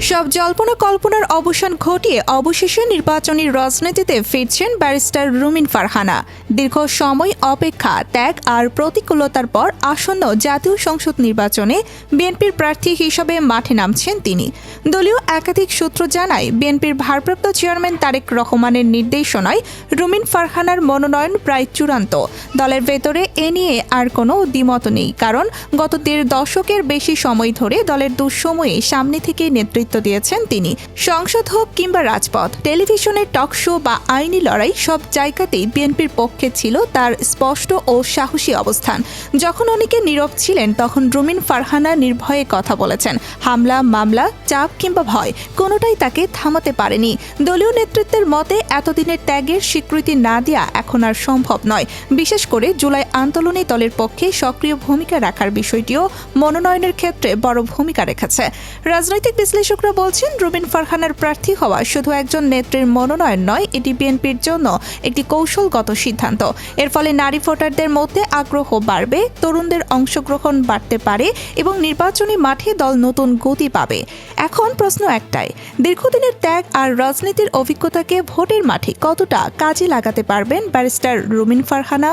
সব জল্পনা কল্পনার অবসান ঘটিয়ে অবশেষে নির্বাচনী রাজনীতিতে ফিরছেন ব্যারিস্টার রুমিন ফারহানা। দীর্ঘ সময় অপেক্ষা, ত্যাগ আর প্রতিকূলতার পর আসন্ন জাতীয় সংসদ নির্বাচনে বিএনপির প্রার্থী হিসেবে মাঠে নামছেন তিনি। দলীয় একাধিক সূত্র জানায়, বিএনপির ভারপ্রাপ্ত চেয়ারম্যান তারেক রহমানের নির্দেশনায় রুমিন ফারহানার মনোনয়ন প্রায় চূড়ান্ত। দলের ভেতরে এ নিয়ে আর কোনো দ্বিমত নেই, কারণ গত দেড় দশকের বেশি সময় ধরে দলের দুঃসময়ে সামনে থেকে নেতৃত্ব দিয়েছেন তিনি। সংসদ হোক কিংবা রাজপথ, টেলিভিশনের টক শো বা আইনি লড়াই সব জায়গাতেই বিএনপির পক্ষে ছিল তার স্পষ্ট ও সাহসী অবস্থান। যখন অনেকে নীরব ছিলেন, তখন রুমিন ফারহানা নির্ভয়ে কথা বলেছেন। হামলা, মামলা, চাপ কিংবা ভয়, কোনোটাই তাকে থামাতে পারেনি। দলীয় নেতৃত্বের মতে এতদিনের ত্যাগের স্বীকৃতি না দেওয়া এখন আর সম্ভব নয়। বিশেষ করে জুলাই আন্দোলনে দলের পক্ষে সক্রিয় ভূমিকা রাখার বিষয়টিও মনোনয়নের ক্ষেত্রে বড় ভূমিকা রেখেছে। রাজনৈতিক বিশ্লেষকরা বলছেন রুবিন ফারহানার প্রার্থী হওয়া শুধু একজন নেত্রীর মনোনয়ন নয়, এটি বিএনপির জন্য একটি কৌশলগত সিদ্ধান্ত। এর ফলে নারী ভোটারদের মধ্যে আগ্রহ বাড়বে, তরুণদের অংশগ্রহণ বাড়তে পারে এবং নির্বাচনী মাঠে দল নতুন গতি পাবে। এখন প্রশ্ন একটাই, দীর্ঘদিনের ত্যাগ আর রাজনীতির অভিজ্ঞতাকে ভোটের মাঠে কতটা কাজে লাগাতে পারবেন ব্যারিস্টার রুমিন ফারহানা?